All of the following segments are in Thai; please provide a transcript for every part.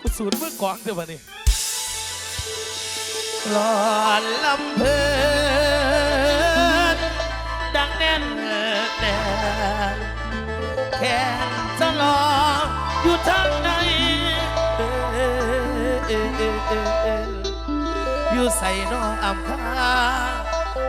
กูสูดมือกองเดี๋ยวนี้หลอนลำเพลินดังแน่นแน่นแขนจะลองอยู่ทางในอยู่ใส่นออำคา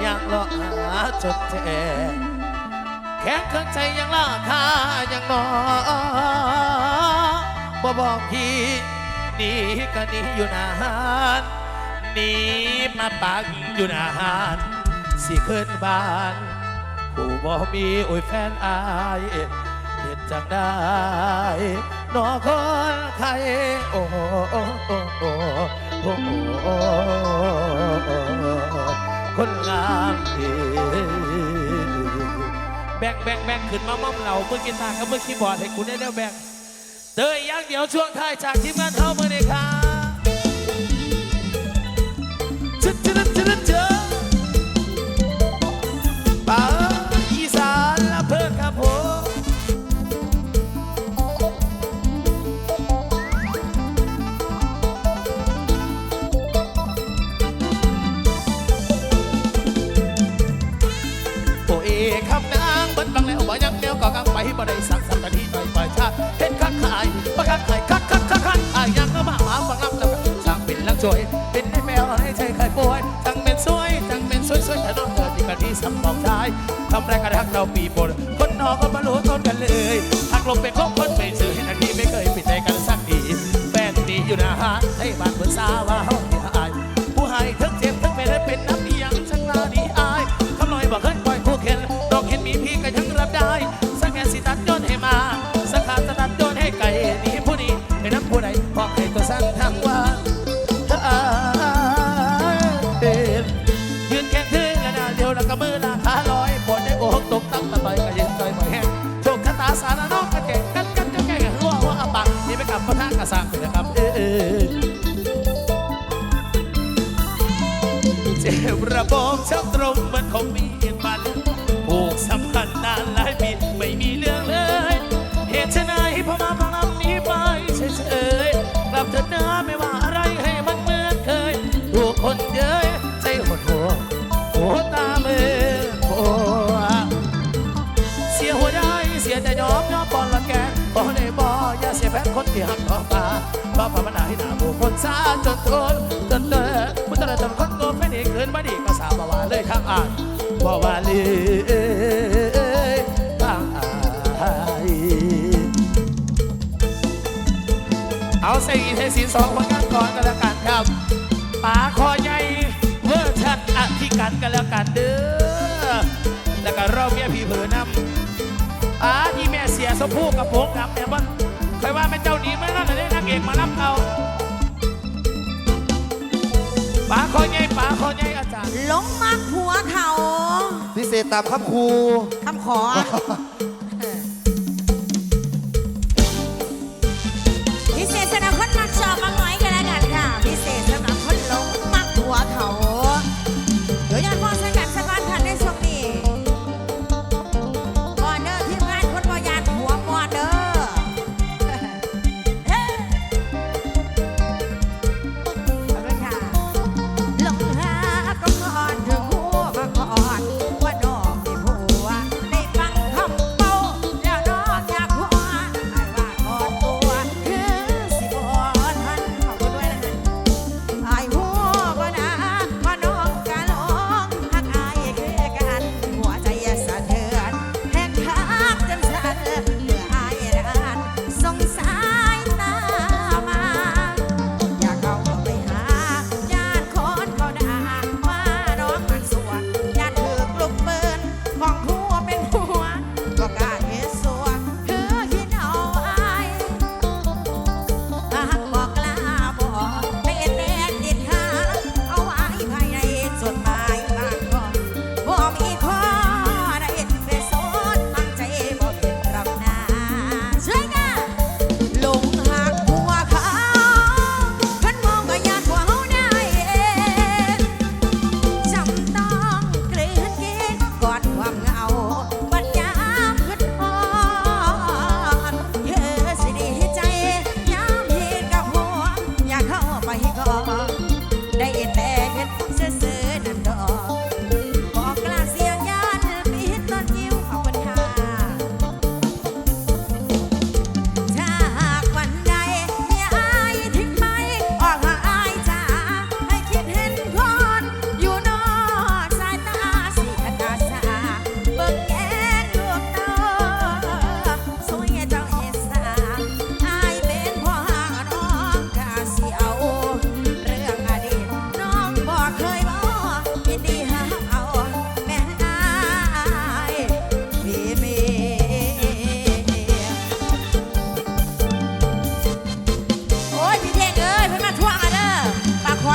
อยากรอหาจนแท้แข็งเครื่องใจยังล่าคายังนอบ่บอกพี่ หนีก็หนีอยู่นานหนีมาปักอยู่นานสิขึ้นบ้านผู้บ่มีโอ้ยแฟนอายเห็นจังได้นอคนไทยโอ้โอ้โอ้โอ้โอ้โอ้โอ้คนงามดีแบ่งแบ่งแบ่งขึ้นมาม่อมเหล่ามือกีตาร์กับมือคีย์บอร์ดให้กูได้แล้วแบ่ง เตยย่างเดี๋ยวช่วงท้ายจากทีมงานเท่าเมื่อเลยครับชึดชึดชึดชึดป่าอีสานละเพิ่นครับผมโอเอคำนางบิ้ลบังแล้วบ่ยังแนวก่อกังไปบ่ได้ส ป่วยทั้งเป็นสวยทั้งเป็นสวยสวยแต่น้องเกิดที่กันที่สัมปองชายทำแรงกระทักเราปีปนคนนอกก็มารู้ต้นกันเลยหักลงเป็นของคนไม่ซื้อให้ทันทีไม่เคยปิดใจกันสักทีแฟนดีอยู่นะฮะให้บ้านเพื่อนสาวว่าเฮาที่อายผู้ให้ทั้งเจ็บทั้งเป็นและเป็นน้ำเอียงช่างนาดีอายคำลอยบอกเคยปล่อยคู่เข็นดอกเห็นมีพี่ก็ยังรับได้ คนเย้ยใจหดหัวหัวตาเมือหัวเสียหัวได้เสียใจยอมยอมปอนละแกบอได้บออย่าเสียแฟนคนที่หักต่อตาบอภาวนาให้หน้าบุคคลซาจนทนจนเตอมุตระจนคนโกงไม่ดีเกินมาดีก็สาบว่าเลยทางอ่านบ่ว่าเลยทางอ่านเอาใส่อีเทสินสองคนกันก่อนกันแล้วกันครับ ป๋าคอใหญ่เวอร์ชันอธิกันกันแล้วกันเด้อแล้วก็เราเมียพี่เผือนำอาที่แม่เสียสมพูกับโปงดำเนี่ยบ้านใครว่าเป็นเจ้าหนี้ไม่นั่นเลยนางเอกมารับเอาป๋าคอยใหญ่ป๋าคอยใหญ่อาจารย์หลงมักหัวเถ่าพิเศษตามคำครูคำขอ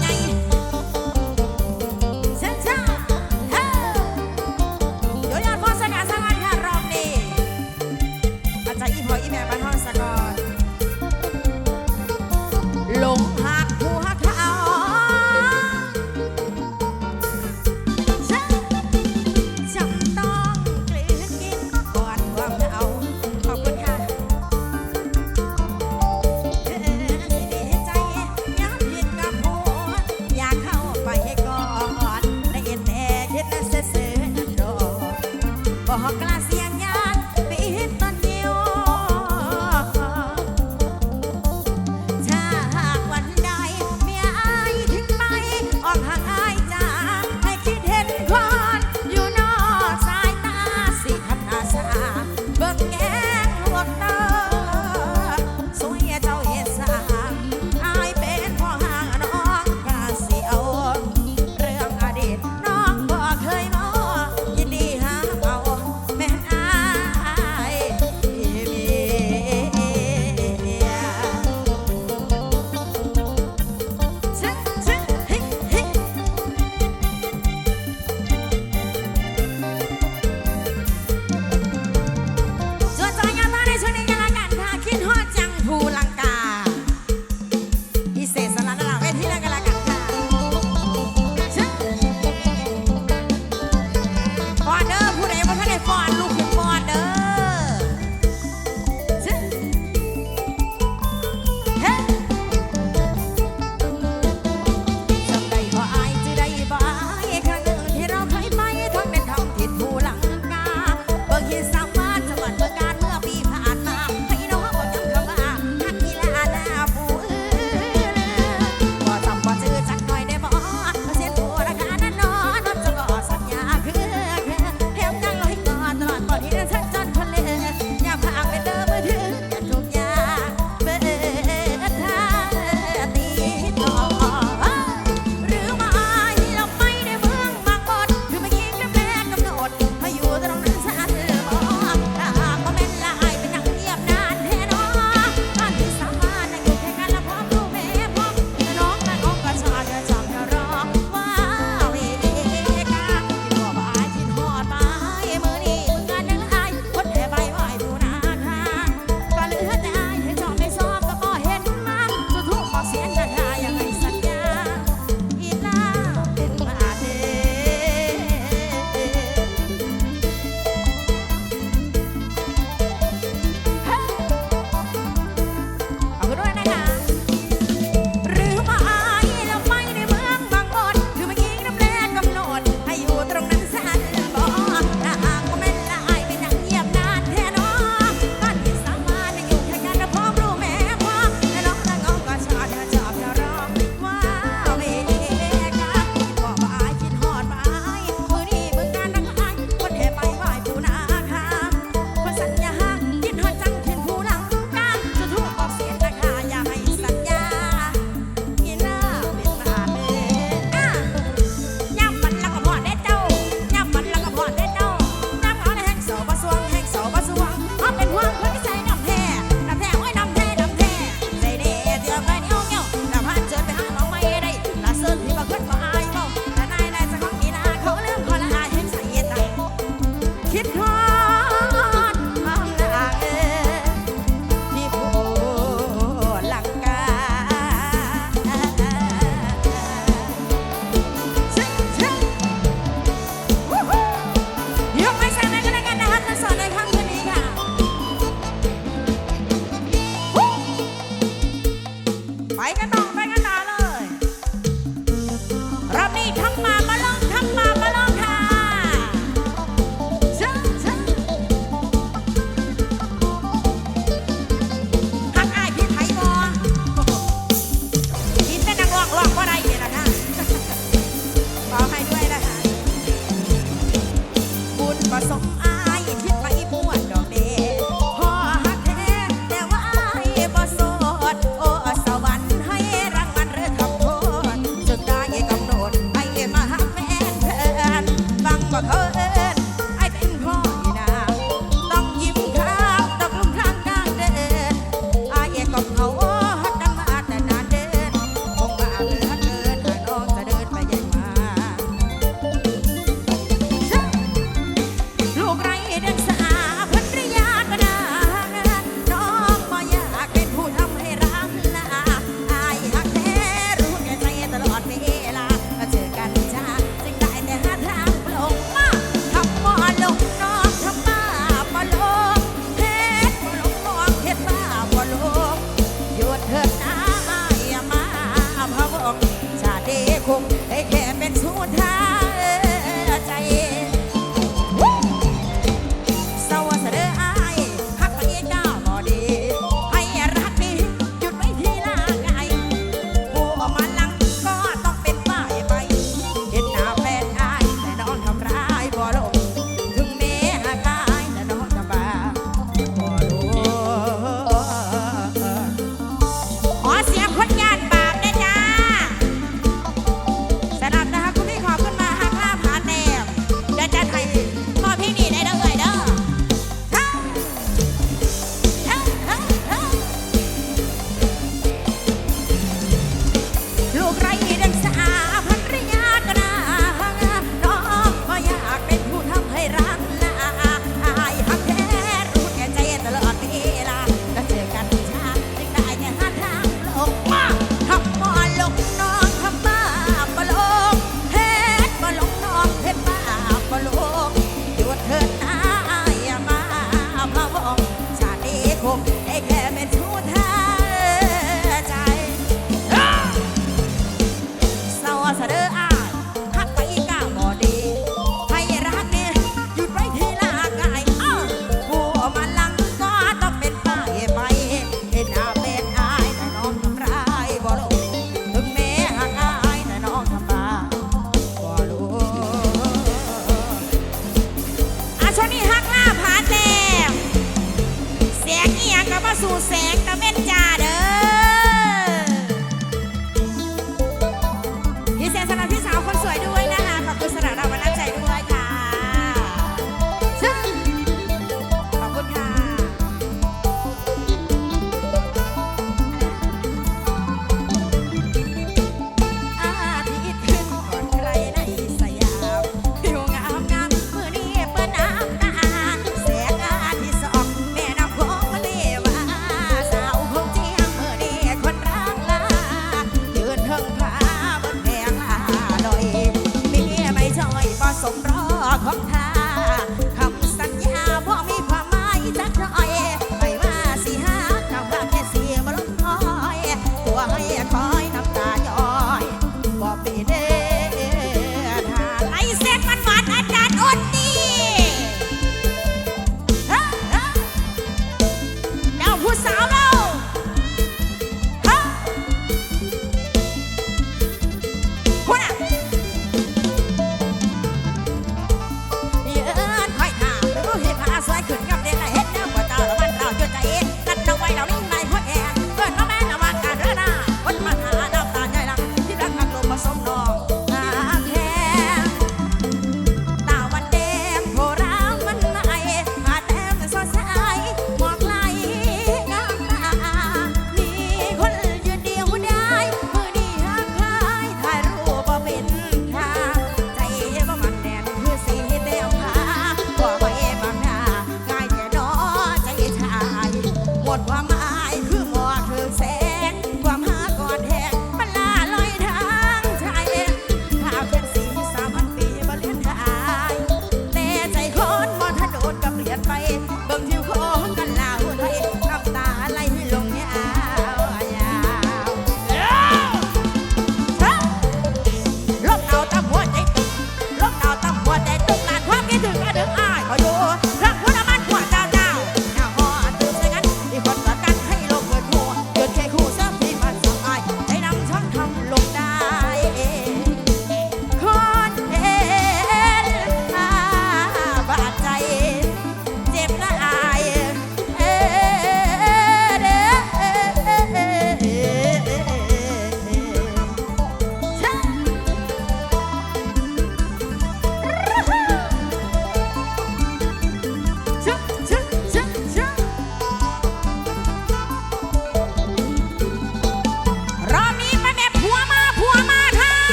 ใหญ่ บ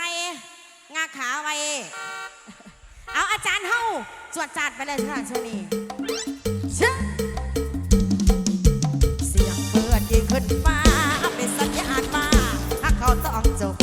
ส่งาขาไว้ เอาอาจารย์เฮาจวดจัดไปเลยค่ะชนีเสียงเปิดดีขึ้นฟ้าเป็นสัญญาณมาถ้าเขาต้องจบ